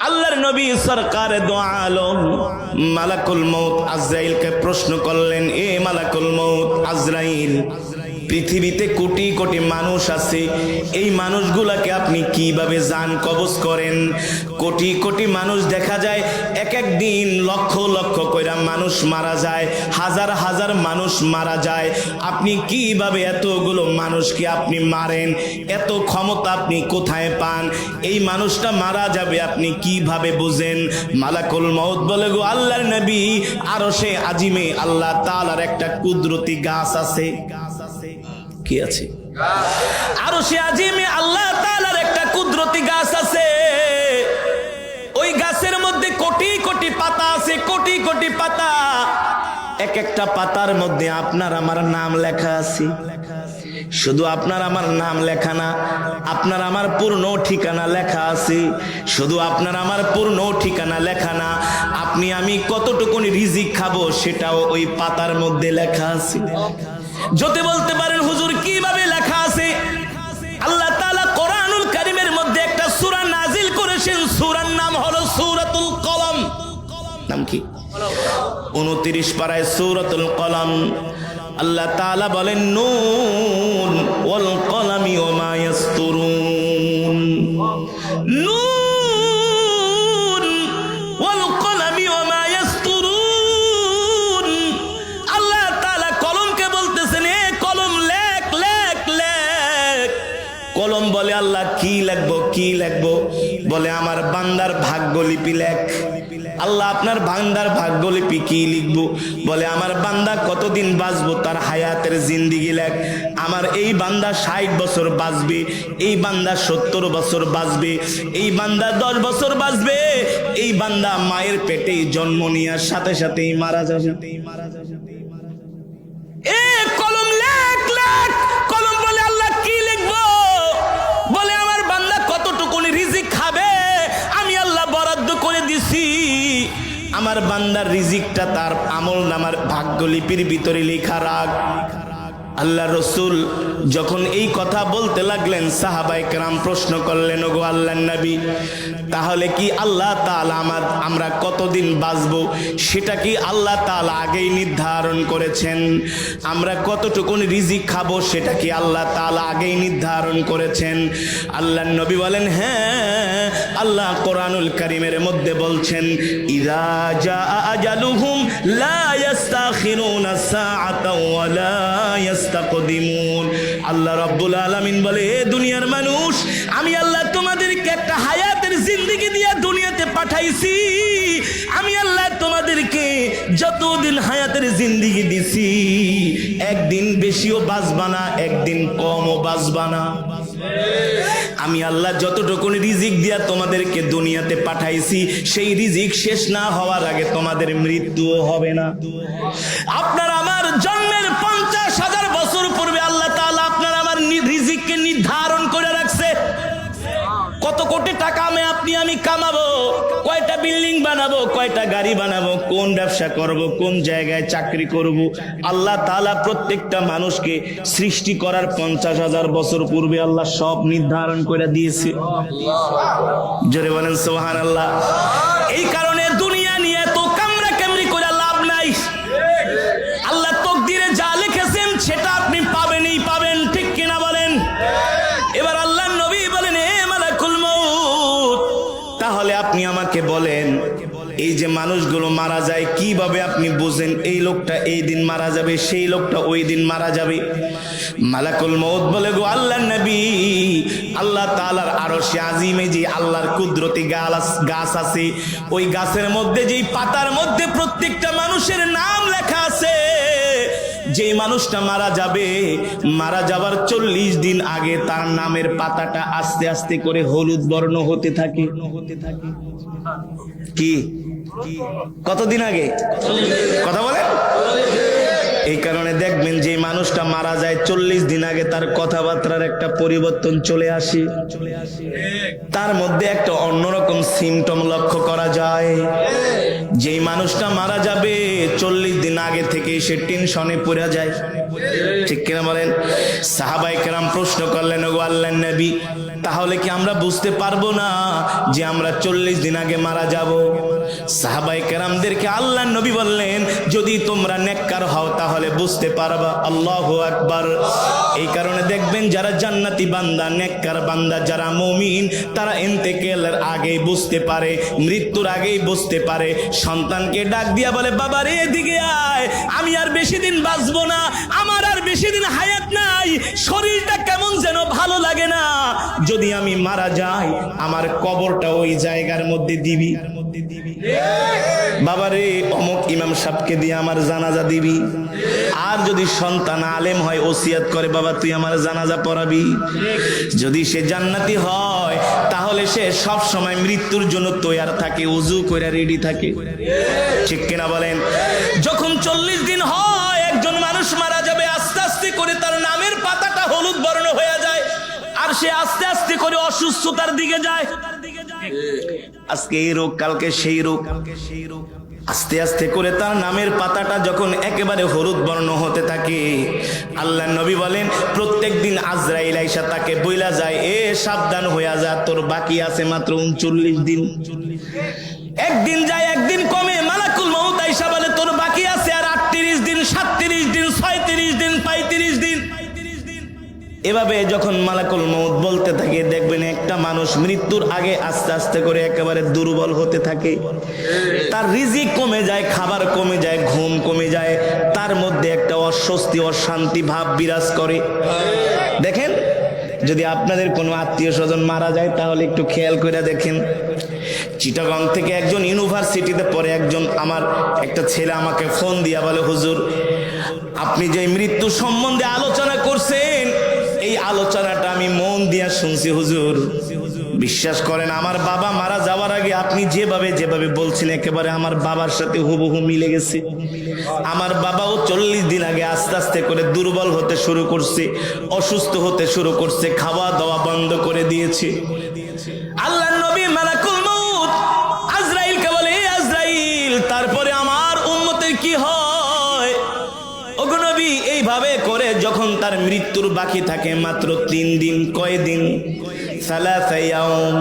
আল্লাহর নবী সরকার দোয়ালো মালাকুল মৌত আজরাইলকে প্রশ্ন করলেন এ মালাকুল মৌত আজরাইল পৃথিবীতে কোটি কোটি মানুষ আছে। এই মানুষগুলাকে আপনি কীভাবে যান কবজ করেন? কোটি কোটি মানুষ দেখা যায়, এক এক দিন লক্ষ লক্ষ কইরা মানুষ মারা যায়, হাজার হাজার মানুষ মারা যায়। আপনি কীভাবে এতগুলো মানুষকে আপনি মারেন? এত ক্ষমতা আপনি কোথায় পান? এই মানুষটা মারা যাবে আপনি কীভাবে বুঝেন? মালাকুল মৌত বলে গো, আল্লাহর নবী আরও সে আজিমে আল্লাহ তালার একটা কুদরতি গাছ আছে। কি আছে। আরও সে আজিমে আল্লাহ তালার একটা কুদরতি গাছ আছে। ওই গাছের মধ্যে কোটি কোটি পাতা আছে, কোটি কোটি পাতা। এক একটা পাতার মধ্যে আপনার আমার নাম লেখা আছে। শুধু আপনার আমার নাম লেখা না, আপনার আমার পূর্ণ ঠিকানা লেখা আছে। শুধু আপনার আমার পূর্ণ ঠিকানা লেখা না, আপনি আমি কতটুকুন রিজিক খাব সেটাও ওই পাতার মধ্যে লেখা আছে। যদি বলতে পারেন, হুজুর, কীভাবে লেখা আছে? আল্লাহ তাআলা কোরআনুল কারীমের মধ্যে একটা সূরা নাজিল করেছেন। সূরার নাম হলো সূরাতুল কলম। নাম কি? উনত্রিশ পারায় সূরাতুল কলম। আল্লাহ তাআলা বলেন, নুন ওয়াল কলামি ও ইয়াসতুরুন কি লিখব? বলে, আমার বান্দার ভাগ্যলিপি লেখ। আল্লাহ, আপনার বান্দার ভাগ্যলিপি কি লিখব? বলে, আমার বান্দা কতদিন বাঁচবো তার হায়াতের জিন্দিগি লেখ। আমার এই বান্দা ষাট বছর বাঁচবে, এই বান্দা সত্তর বছর বাঁচবে, এই বান্দা দশ বছর বাঁচবে, এই বান্দা মায়ের পেটেই জন্ম নেওয়ার সাথে সাথেই মারা যাবে। মারা যাবে এ কলম লেখ লেখ। আমার বান্দার রিজিকটা তার আমল নামার ভাগ্যলিপির ভিতরে লেখা রাখ আল্লাহ রসুল যখন এই কথা বলতে লাগলেন সাহাবাই কেরাম প্রশ্ন করলেন, ওগো আল্লাহ নবী, তাহলে কি আল্লাহ তাআলা আমার, আমরা কতদিন বাঁচব? সেটা কি আল্লাহ তাআলা আগেই নির্ধারণ করেছেন? আমরা কতটুকুন রিজিক খাব, সেটা কি আল্লাহ তাআলা আগেই নির্ধারণ করেছেন? আল্লাহ নবী বলেন হ্যাঁ আল্লাহ কোরআনুল কারিমের মধ্যে বলছেন, ইদা জা আজালুহুম লা ইয়াস্তাখিরুনা সাআতাও ইয়াস্তাকদিমুন আল্লাহ রাব্বুল আলামিন বলে, এ দুনিয়ার মানুষ, আমি আল্লাহ তোমাদেরকে একটা হায়াতের জিন্দেগি দিয়া দুনিয়াতে পাঠাইছি। আমি আল্লাহ তোমাদেরকে যতদিন হায়াতের জিন্দেগি দিছি, একদিন বেশিও একদিন কমও আমি আল্লাহ রিজিক দিয়া তোমাদেরকে দুনিয়াতে পাঠাইছি, সেই রিজিক শেষ না হওয়ার আগে তোমাদের মৃত্যুও হবে না। আপনার আমার জন্মের টাকা আপনি, আমি কামাবো। কয়টা বিল্ডিং বানাবো, কয়টা গাড়ি বানাবো, কোন ব্যবসা করব, কোন জায়গায় চাকরি করব। আল্লাহ তালা প্রত্যেকটা মানুষকে সৃষ্টি করার পঞ্চাশ হাজার বছর পূর্বে আল্লাহ সব নির্ধারণ করে দিয়েছে। জোরে বলেন সোহান আল্লাহ এই কারণে মানুষগুলো মারা যায়, কীভাবে আপনি বোঝেন এই লোকটা এই দিন মারা যাবে, সেই লোকটা ওই দিন মারা যাবে? মালাকুল মৌত বলে, গো আল্লাহ নবী, আল্লাহ তালার আরও সে আজিমে যে আল্লাহর কুদরতি গাছ গাছ আছে, ওই গাছের মধ্যে যেই পাতার মধ্যে প্রত্যেকটা মানুষের নাম লেখা আছে যে মানুষটা মারা যাবে, মারা যাবার চল্লিশ দিন আগে তার নামের পাতাটা আস্তে আস্তে করে হলুদ বর্ণ হতে থাকে। কি? কতদিন আগে? কথা বলেন। এই কারণে দেখবেন যে মানুষটা মারা যায় চল্লিশ দিন আগে তার কথাবার্তার একটা পরিবর্তন চলে আসে। তার মধ্যে একটা অন্যরকম সিমটম লক্ষ্য করা যায়। যেই মানুষটা মারা যাবে, চল্লিশ দিন আগে থেকে সে টেনশনে পড়ে যায়। ঠিক কিনা বলেন? সাহাবাই কেরাম প্রশ্ন করলেন, ওগো আল্লাহ নবী, তাহলে কি আমরা বুঝতে পারব না যে আমরা চল্লিশ দিন আগে মারা যাব? সাহাবাই কেরামদেরকে আল্লাহ নবী বললেন, যদি তোমরা নেককার হও, তাহলে বুঝতে পারবা আল্লাহ আকবার। এই কারণে দেখবেন যারা জান্নাতি বান্দা, নেককার বান্দা, যারা মমিন, তারা এন্তেকেলের আগেই বুঝতে পারে, মৃত্যুর আগেই বুঝতে পারে। সন্তানকে ডাক দিয়া বলে, বাবা রে, এদিকে আয়। আমি আর বেশি দিন বাঁচবো না। আমার আর বেশি দিন হায়াত নাই। শরীরটা কেমন যেন ভালো লাগে না। যদি আমি মারা যাই, আমার কবরটা ওই জায়গার মধ্যে দিবি মধ্যে দিবি। বাবারে অমুক ইমাম সাহেবকে দিয়ে আমার জানাজা দিবি। আর যদি সন্তান আলেম হয় ওসিয়াত করে বাবা তুই আমার জানাজা পড়াবি। যদি সে জান্নাতি হয় তাহলে সে সব সময় মৃত্যুর জন্য তৈয়ার থাকে উজু করে রেডি থাকে। ঠিক কিনা বলেন? যখন চল্লিশ দিন হয় একজন মানুষ মারা যাবে আস্তে আস্তে করে তার নামের পাতাটা হলুদ বর্ণ হয়ে যায়। আর সে আস্তে আস্তে করে অসুস্থতার দিকে যায়। আজকে এই রোগ, কালকে সেই রোগ। কালকে সেই রোগ আস্তে আস্তে করে তার নামের পাতাটা যখন একেবারে হলুদ বর্ণ হতে থাকে আল্লাহ নবী বলেন, প্রত্যেক দিন আজরাইল আইসা তাকে বইলা যায়, এ সাবধান হইয়া যা, তোর বাকি আছে মাত্র উনচল্লিশ দিন। একদিন যায়, একদিন কমে, মালাকুল মমতা আইসা বলে এভাবে যখন মালাকুল মৌত বলতে থাকে, দেখবেন একটা মানুষ মৃত্যুর আগে আস্তে আস্তে করে একেবারে দুর্বল হতে থাকে। তার রিজিক কমে যায়, খাবার কমে যায়, ঘুম কমে যায়, তার মধ্যে একটা অস্বস্তি, অশান্তি ভাব বিরাজ করে। দেখেন, যদি আপনাদের কোনো আত্মীয় স্বজন মারা যায়, তাহলে একটু খেয়াল করে দেখেন। চিটাগং থেকে একজন ইউনিভার্সিটিতে পড়ে একজন আমার একটা ছেলে আমাকে ফোন দিয়া বলে, হুজুর, আপনি যে মৃত্যু সম্বন্ধে আলোচনা করছেন এই আলোচনাটা আমি মন দিয়া শুনছি, হুজুর। বিশ্বাস করেন, আমার বাবা মারা যাওয়ার আগে আপনি যেভাবে যেভাবে বলছেন, একেবারে আমার বাবার সাথে হুবহু মিলে গেছে। আমার বাবাও চল্লিশ দিন আগে আস্তে আস্তে করে দুর্বল হতে শুরু করছে, অসুস্থ হতে শুরু করছে, খাওয়া দাওয়া বন্ধ করে দিয়েছে। যখন তার মৃত্যুর বাকি থাকে মাত্র তিন দিন কয় দিন সালাসা ইয়াউম।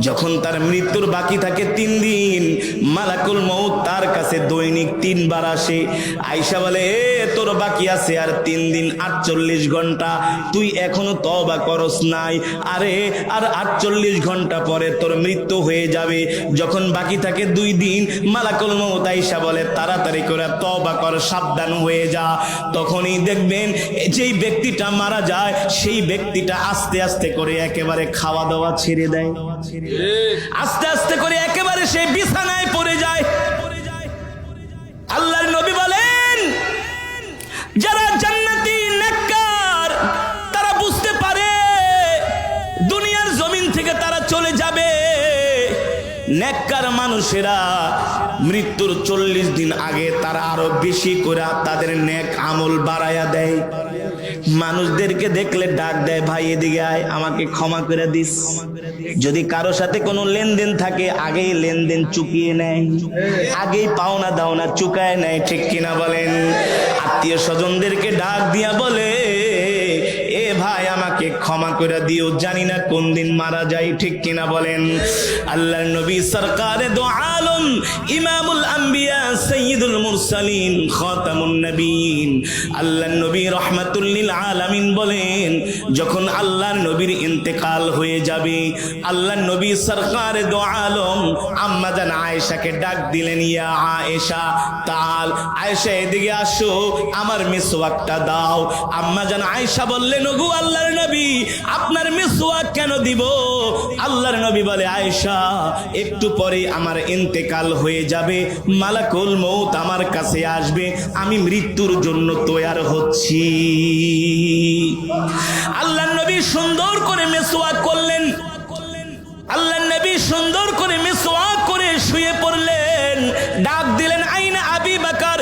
যখন তার মৃত্যুর বাকি থাকে তিন দিন, মালাকুল মৌত তার কাছে দৈনিক তিনবার আসে। আইসা বলে, এ, তোর বাকি আছে আর তিন দিন আটচল্লিশ ঘণ্টা। তুই এখনও তবা করস নাই। আরে, আর আটচল্লিশ ঘণ্টা পরে তোর মৃত্যু হয়ে যাবে। যখন বাকি থাকে দুই দিন, মালাকুল মৌত আইসা বলে, তাড়াতাড়ি করে তবা কর, সাবধান হয়ে যা। তখনই দেখবেন, যেই ব্যক্তিটা মারা যায়, সেই ব্যক্তিটা আস্তে আস্তে করে একেবারে খাওয়া দাওয়া ছেড়ে দেয়। আস্তে আস্তে করে একেবারে সেই বিছানায় পড়ে যায়। আল্লাহর নবী বলেন যারা জান্নাতি নেককার তারা বুঝতে পারে দুনিয়ার জমিন থেকে তারা চলে যাবে। নেককার মানুষেরা মৃত্যুর চল্লিশ দিন আগে তারা আরও বেশি করে তাদের নেক আমল বাড়ায়া দেয়। মানুষদেরকে দেখলে ডাক দেয় ভাই এদিকে আয় আমাকে ক্ষমা করে দিস। যদি কারও সাথে কোনো লেনদেন থাকে, আগেই লেনদেন চুকিয়ে নেয়। আগেই পাওনা দাওনা চুকায় নেয়, ঠিক কিনা বলেন? আত্মীয় স্বজনদেরকে ডাক দিয়া বলে ক্ষমা করে দিও, জানি না কোন দিন মারা যায়, ঠিক কিনা বলেন। আল্লাহর নবী সরকারে দো আলম, ইমামুল আম্বিয়া, সৈয়দুল মুরসালিন, খাতামুন নবীন। আল্লাহর নবী রহমাতুল্লিল আলামিন বলেন, যখন আল্লাহর নবীর ইন্তেকাল হয়ে যাবে, আল্লাহর নবী সরকারে দো আলম, আম্মা জান আয়েশাকে ডাক দিলেন, ইয়া আয়েশা, তাল, আয়েশা, এদিকে আসো, আমার মিসওয়াকটা দাও। আম্মা জান আয়েশা বললেন, ওগো আল্লাহর নবী আপনার মিসওয়াক কেন দিব? আল্লাহর নবী বলে, আয়েশা, একটু পরে আমার ইন্তেকাল হয়ে যাবে। মালাকুল মৌত আমার কাছে আসবে। আমি মৃত্যুর জন্য তৈয়ার হচ্ছি। আল্লাহর নবী সুন্দর করে মেসওয়াক করলেন। আল্লাহ নবী সুন্দর করে মিসওয়াক করে শুয়ে পড়লেন। ডাক দিলেন, আইনা আবি বাকার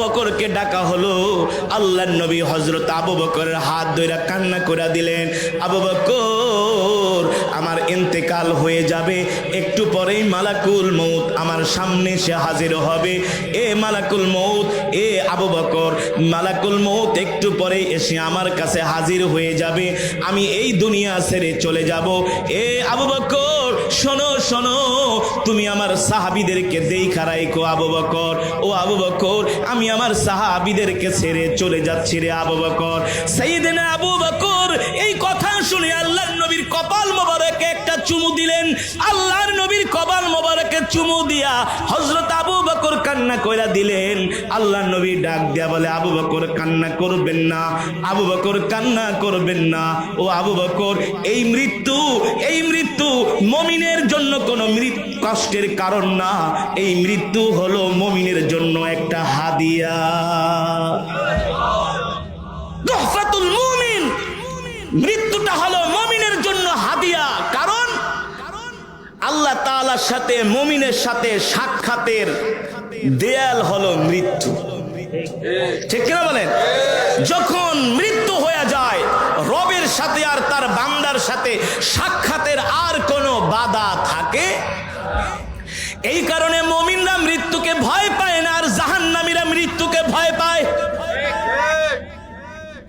বকরকে ডাক হলো। আল্লাহ নবী হজরত আবু বকরের হাত ধরে কান্না করে দিলেন, আবু বকর, আমার ইন্তেকাল হয়ে যাবে, একটু পরেই মালাকুল মৌত আমার সামনে সে হাজির হবে। এ মালাকুল মৌত এ আবু বকর, মালাকুল মৌত একটু পরেই এসে আমার কাছে হাজির হয়ে যাবে, আমি এই দুনিয়া ছেড়ে চলে যাব। এ আবু বকর, শোনো শোনো, তুমি আমার সাহাবিদেরকে দেই খারাইকো আবু বকর। ও আবু বকর, আমি আমার সাহাবিদেরকে ছেড়ে চলে যাচ্ছি রে আবু বকর। দিনে আবু বকর, এই কথা শুনে আল্লাহ নবীর কপাল মোবারকে একটা চুমু দিলেন। আল্লাহর নবীর কপাল মোবারকে চুমু দিয়া হযরত আবু বকর কান্না কইরা দিলেন। আল্লাহর নবী ডাক দিয়া বলে, আবু বকর, কান্না করবেন না। আবু বকর, কান্না করবেন না। ও আবু বকর, এই মৃত্যু এই মৃত্যু মমিনের জন্য কোনো মৃত্যু কষ্টের কারণ না। এই মৃত্যু হলো মমিনের জন্য একটা হাদিয়া। তোহফাতুল আল্লাহ তাআলার সাথে, মমিনের সাথে সাক্ষাতের দেয়াল হলো মৃত্যু। ঠিক কিনা বলেন? যখন মৃত্যু হয়ে যায়, রবের সাথে আর তার বান্দার সাথে সাক্ষাতের আর কোনো বাধা থাকে? এই কারণে মমিনরা মৃত্যুকে ভয় পায় না, আর জাহান্নামীরা মৃত্যুকে ভয় পায়।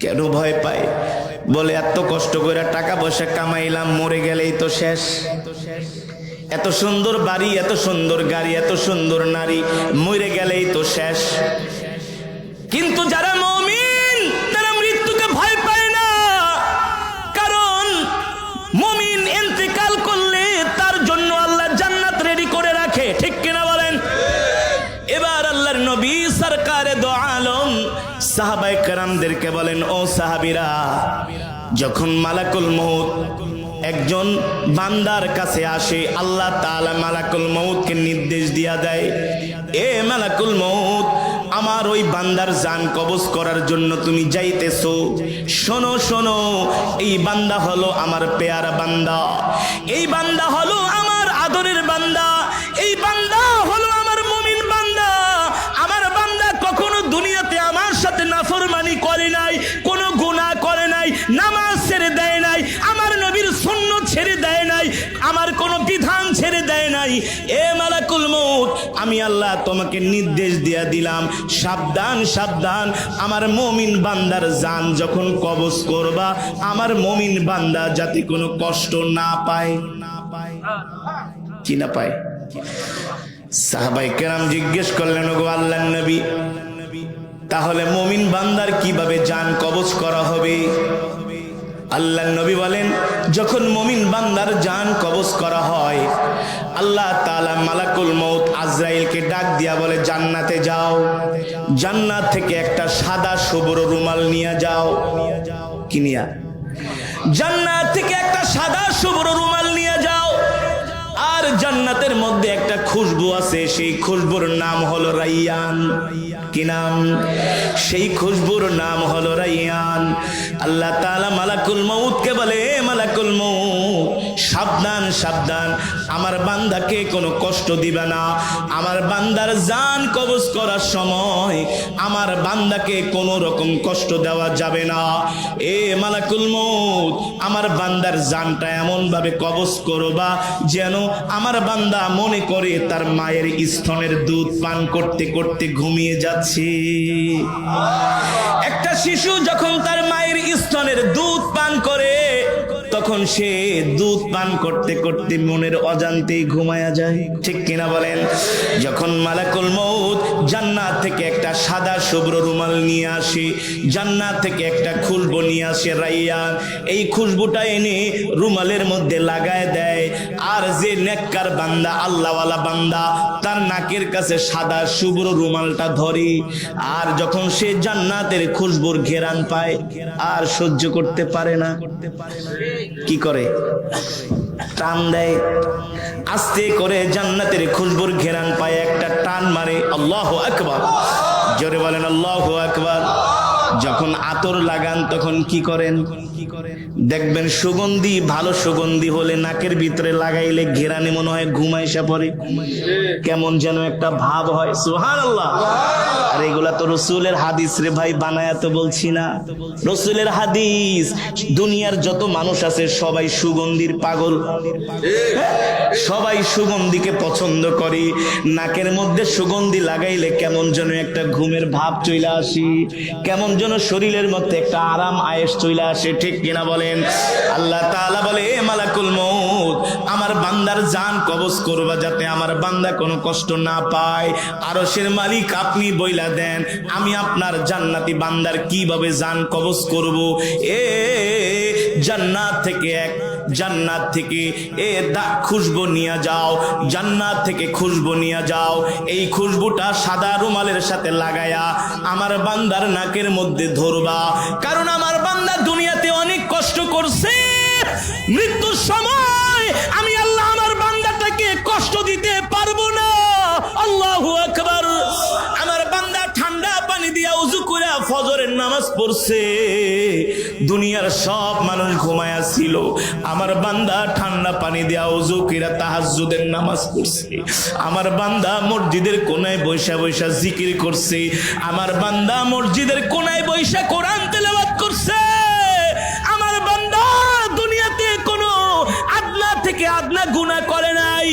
কেন ভয় পায়? বলে, এত কষ্ট করে টাকা পয়সা কামাইলাম, মরে গেলেই তো শেষ। এত সুন্দর বাড়ি, এত সুন্দর গাড়ি, এত সুন্দর নারী, মরে গেলেই তো শেষ। কিন্তু যারা মমিন, তারা মৃত্যুকে ভয় পায় না। কারণ মমিন ইন্তেকাল করলে তার জন্য আল্লাহ জান্নাত রেডি করে রাখে। ঠিক কিনা বলেন? এবার আল্লাহর নবী সরকারে দো আলম সাহাবাই কারামদেরকে বলেন, ও সাহাবিরা, যখন মালাকুল মৌত একজন বান্দার কাছে আসে, আল্লাহ তাআলা মালাকুল মৌতকে নির্দেশ দিয়া দেয়, এ মালাকুল মৌত আমার ওই বান্দার জান কবজ করার জন্য তুমি যাইতেছো। শোনো শোনো, এই বান্দা হলো আমার পেয়ারা বান্দা। এই বান্দা হলো আমার আদরের বান্দা। এই বান্দা হলো আল্লাহ তোমাকে নির্দেশ দিয়া দিলাম। সাবধান সাবধান। আমার মমিন বান্দার জান যখন কবজ করবা, আমার মমিন বান্দা যাতে কোনো কষ্ট না পায়। না পায় কি না পায়? সাহাবাই কেরাম জিজ্ঞেস করলেন গো আল্লাহ নবী, তাহলে মমিন বান্দার কীভাবে জান কবজ করা হবে? আল্লাহ নবী বলেন, যখন মমিন বান্দার জান কবজ করা হয় আল্লাহ তালা মালাকুল মৌত আজরাইলকে ডাক দিয়া বলে, জান্নাতে যাও। জান্নাত থেকে একটা সাদা সবুর রুমাল নিয়ে যাও। কি নিয়া? জান্নাত থেকে একটা সাদা সবুর রুমাল নিয়ে যাও। আর জান্নাতের মধ্যে একটা খুশবু আছে, সেই খুশবুর নাম হলো রাইয়ান। কি নাম? সেই খুশবুর নাম হলো রাইয়ান। আল্লাহ তালা মালাকুল মউতকে বলে মালাকুল মউত সাবধান সাবধান। আমার বান্দাকে কোনো কষ্ট দিবে না। আমার বান্দার জান কবজ করার সময় আমার বান্দাকে কোনো রকম কষ্ট দেওয়া যাবে না। এ মালাকুল মউত, আমার বান্দার জানটা এমন ভাবে কবজ করবা যেন আমার বান্দা মনে করে তার মায়ের স্তনের দুধ পান করতে করতে ঘুমিয়ে যাচ্ছে। একটা শিশু যখন তার মায়ের স্তনের দুধ পান করে তখন সে দুধ পান করতে করতে মনের অজান্তেই ঘুমায়া যায়। ঠিক কিনা বলেন? যখন মালাকুল মৌত জান্নাত থেকে একটা সাদা শুভ্র রুমাল নিয়ে আসে, জান্নাত থেকে একটা খুশবু নিয়ে আসে রাইয়ান এই খুশবুটা এনে রুমালের মধ্যে লাগায় দেয়। আর যে নেককার বান্দা, আল্লাহওয়ালা বান্দা, তার নাকের কাছে সাদা শুভ্র রুমালটা ধরে। আর যখন সে জান্নাতের খুশবুর ঘেরান পায়, আর সহ্য করতে পারে না করতে পারে না। কি করে? টান দেয়। আস্তে করে জান্নাতের খুশবুর ঘেরান পায় একটা টান মারে। আল্লাহ আকবার। জোরে বলেন, আল্লাহ আকবার। যখন আতর লাগান, তখন কি করেন? দেখবেন সুগন্ধি, ভালো সুগন্ধি হলে নাকের ভিতরে লাগাইলে ঘেরানি মনে হয় ঘুমাইসা পড়ে। কেমন যেন একটা ভাব হয়। সুহান আল্লাহ আর এগুলা তো রসুলের হাদিস রে ভাই, বানায়া তো বলছি না। রসুলের হাদিস, দুনিয়ার যত মানুষ আছে, সবাই সুগন্ধির পাগল। সবাই সুগন্ধিকে পছন্দ করে। নাকের মধ্যে সুগন্ধি লাগাইলে কেমন যেন একটা ঘুমের ভাব চলে আসি। কেমন যেন শরীরের মধ্যে একটা আরাম আয়েস চলে আসে, ঠিক কিনা বলেন? আল্লাহ বলে মালাকুল মউত, আমার বান্দার জান কবজ করবা যাতে আমার বান্দা কোনো কষ্ট না পায়। আরশের মালিক আপনি বইলা দেন, আমি আপনার জান্নাতি বান্দার কীভাবে জান কবজ করব? এ জান্নাত থেকে এক, জান্নাত থেকে এ দা খুশবু নিয়ে যাও, জান্নাত থেকে খুশবু নিয়ে যাও। এই খুশবুটা সাদা রুমালের সাথে লাগায়া আমার বান্দার নাকের মধ্যে ধরবা। কারণ আমার বান্দা দুনিয়াতে কষ্ট করছে, মৃত্যুর সময় আমি আল্লাহ আমার বান্দাটাকে কষ্ট দিতে পারব না। আল্লাহু আকবার। আমার বান্দা ঠান্ডা পানি দিয়া উজু করে ফজরের নামাজ পড়ছে। দুনিয়ার সব মানুষ ঘুমায়া ছিল। আমার বান্দা ঠান্ডা পানি দিয়া উজু করে তাহাজ্জুদের নামাজ পড়ছে। আমার বান্দা মসজিদের কোনায় বৈশা বৈশা জিকির করছে। আমার বান্দা মসজিদের কোনায় বৈশা কোরআন তেলাওয়াত থেকে আদনা গুনাহ করে নাই।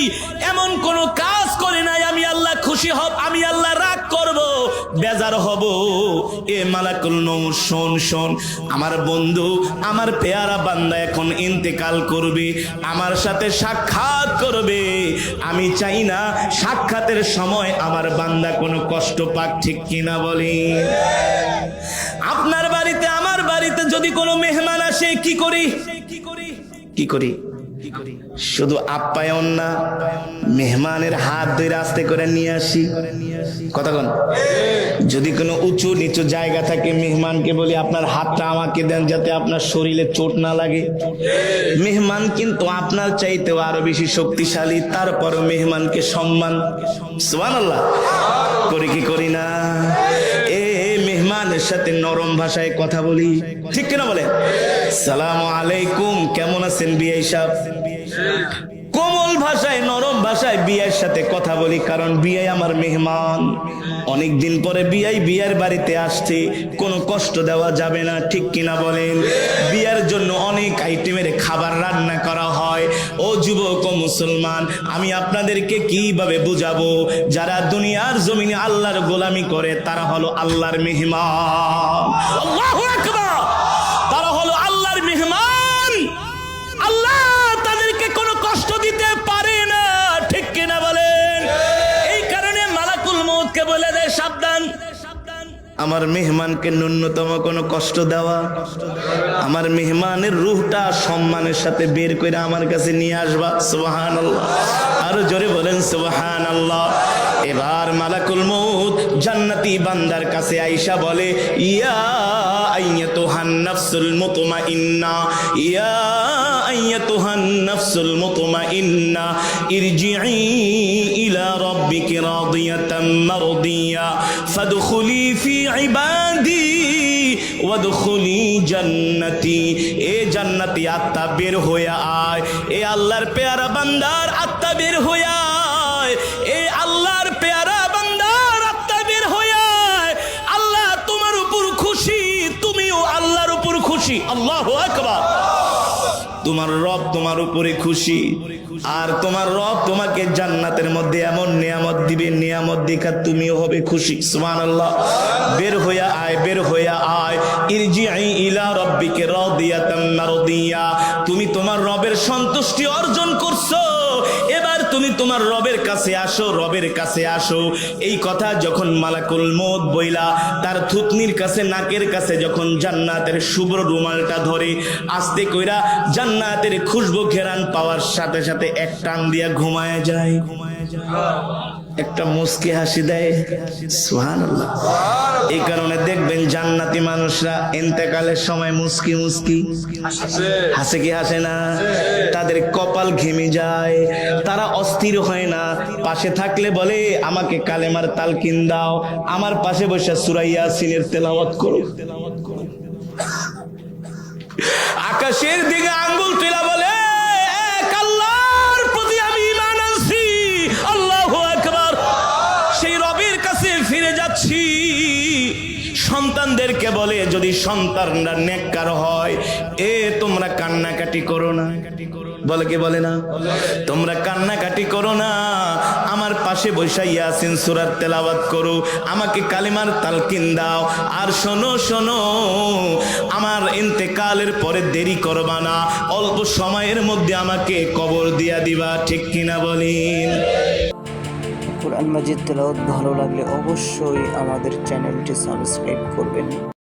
এমন কোন কাজ করে নাই, আমি আল্লাহ খুশি হব, আমি আল্লাহ রাগ করব, বেজার হব। এ মালাকুল নৌ শোন শোন, আমার বন্ধু, আমার পেয়ারা বান্দা এখন ইন্তেকাল করবে, আমার সাথে সাক্ষাৎ করবে। আমি চাই না সাক্ষাতের সময় আমার বান্দা কোনো কষ্ট পাক ঠিক কিনা বলি। আপনার বাড়িতে, আমার বাড়িতে যদি কোনো মেহমান আসে, কি করি? কি করি? কি করি? শুধু আপ্যায়ন না, মেহমানের হাত ধরে আস্তে করে নিয়ে আসি। কতক্ষণ যদি কোনো উঁচু নিচু জায়গা থাকে, মেহমানকে বলি, আপনার হাতটা আমাকে দেন যাতে আপনার শরীরে চোট না লাগে। মেহমান কিন্তু আপনার চাইতেও আরও বেশি শক্তিশালী, তারপরও মেহমানকে সম্মান। সোয়ান আল্লাহ করি কি করি না? মেহমানের সাথে নরম ভাষায় কথা বলি। ঠিক কিনা বলে? সালাম আলাইকুম, কেমন আছেন বিআই সাহেব? নরম বিয়ের সাথে কথা বলি, কারণ বিয়ে আমার মেহমান। অনেক দিন পরে বিয়াই বিয়ের বাড়িতে আসছে, কোনো কষ্ট দেওয়া যাবে না, ঠিক কিনা বলেন? বিয়ের জন্য অনেক আইটেমের খাবার রান্না করা হয়। ও যুবক, ও মুসলমান, আমি আপনাদেরকে কীভাবে বুঝাবো? যারা দুনিয়ার জমিনে আল্লাহর গোলামি করে, তারা হলো আল্লাহর মেহমান। আমার মেহমানকে ন্যূনতম কোনো কষ্ট দেওয়া, আমার মেহমানের রুহটা সম্মানের সাথে বের করে আমার কাছে নিয়ে আসবা সুবাহান আল্লাহ আরও জোরে বলেন সুবাহান আল্লাহ এবার মালাকুল মৌত জান্নাতি বান্দার কাছে আইসা বলে, ইয়া আইয়াতুহান নাফসুল মুতমাইন্না। ইয়া আইয়াতুহান নাফসুল মুতমাইন্না। ইরজিই ইলা রাব্বিকি রাদিয়াতাম মারদিয়া। ফাদখুলি ফি ইবাদি। ওয়াদখুলি জান্নাতি। এ জান্নাতি আত্মা বের হয়ে আয়। এ আল্লাহর পেয়ারা বান্দার আত্মা বের হয়ে আয়। এ আল্লাহর পেয়ারা আল্লাহ আকবার। তোমার রব তোমার উপরে খুশি। আর তোমার রব তোমাকে জান্নাতের মধ্যে এমন নিয়ামত দিবে, নিয়ামত দেখা তুমিও হবে খুশি। সুমান আল্লাহ বের হইয়া আয়, বের হইয়া আয়। ইরজিই ইলা রব্বিকে রাদিয়াতাম মারদিয়া। তুমি তোমার রবের সন্তুষ্টি অর্জন তোমার রবের কাছে আসো, রবের কাছে আসো। এই কথা যখন মালাকুল মত বইলা, তার থুতনির কাছে, নাকের কাছে যখন জান্নাতের শুভ্র রুমালটা ধরে, আস্তে কইরা জান্নাতের খুশবু ঘেরান পাওয়ার সাথে সাথে এক টান দিয়া ঘুমায় যায়। একটা মুস্কি হাসি দেয়। সুবহানাল্লাহ। এই কারণে দেখবেন জান্নাতি মানুষরা ইন্তেকালের সময় মুস্কি মুস্কি হাসে কি হাসে না? তাদের কপাল ঘেমে যায়, তারা অস্থির হয় না। পাশে থাকলে বলে, আমাকে কালেমার তালকিন দাও। আমার পাশে বসে সুরাইয়া সিনের তেলাওয়াত করো। আকাশের দিকে আঙ্গুল তুলা বলে যাচ্ছি সন্তানদেরকে বলে, যদি সন্তানরা নেককার হয়, এ তোমরা কান্নাকাটি করো না। বলে কি বলে না? তোমরা কান্নাকাটি করো না। আমার পাশে বৈশা ইয়াসিন সুরার তেলাওয়াত করো। আমাকে কালিমার তালকিন দাও। আর শোনো শোনো, আমার ইন্তেকালের পরে দেরি করবা না। অল্প সময়ের মধ্যে আমাকে কবর দিয়া দিবা। ঠিক কিনা বলিন? কোরআন মাজিদ তেলাওয়াত ভালো লাগলে অবশ্যই আমাদের চ্যানেলটি সাবস্ক্রাইব করবেন।